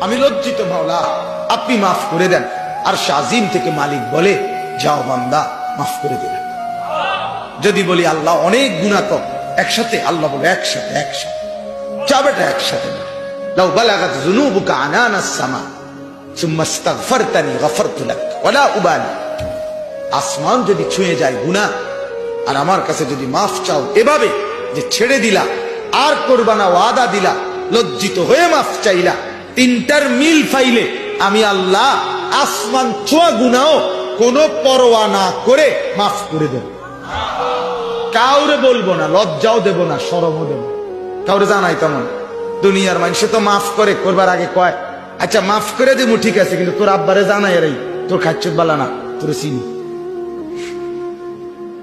আমি লজ্জিত, মাওলা। আপনি মাফ করে দেন। আর শাজিম থেকে মালিক বলে, যাও বান্দা, মাফ করে দিলেন যদি বলি, আল্লাহ অনেক গুণা তো একসাথে, আল্লাহ বলে, একসাথে একসাথে। যাবেটা একসাথে না। আসমান যদি ছুঁয়ে যায় গুনাহ, আর আমার কাছে যদি মাফ চাও এভাবে যে ছেড়ে দিলা, আর করবা না, ওয়াদা দিলা, লজ্জিত হয়ে মাফ চাইলা তিনটার মিল ফাইলে আমি আল্লাহ আসমান ছোয়া গুনাও কোনো পরোয়া না করে মাফ করে দেব। কাউরে বলব না, লজ্জাও দেব না সরমও দেব। কাউরে জানাই তেমন। দুনিয়ার মানুষে তো মাফ করে, করবার আগে কয় আচ্ছা মাফ করে দেবো ঠিক আছে, কিন্তু তোর আব্বারে জানাই এরাই তোর খাচ্ছত বালা না, তোর চিনি।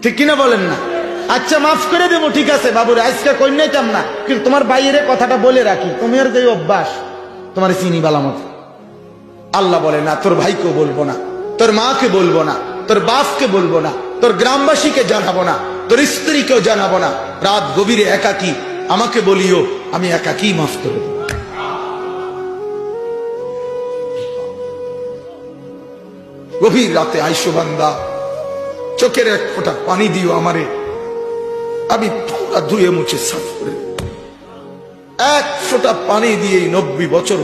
ঠিক কিনা বলেন না? আচ্ছা মাফ করে দেবো ঠিক আছে, বাবুরে, আজকে কন্যাইতাম না, কিন্তু তোমার বাইরে কথাটা বলে রাখি, তুমি আর যে অভ্যাস তোমার চিনি বালা আল্লাহ বলে না, তোর ভাইকেও বলব না, তোর মাকে বলব না, তোর বাপকে বলব না, তোর গ্রামবাসীকে জানাব না, তোর স্ত্রীকেও জানাব না। রাত গভীরে একাকি, আমাকে বলিও, আমি একাকি মাফ করে গভীর রাতে আইসো বান্দা, চোখের এক ফোঁটা পানি দিও আমারে, আমি পুরা ধুয়ে মুছে সাফ করে এক ফোঁটা পানি দিয়ে নব্বই বছর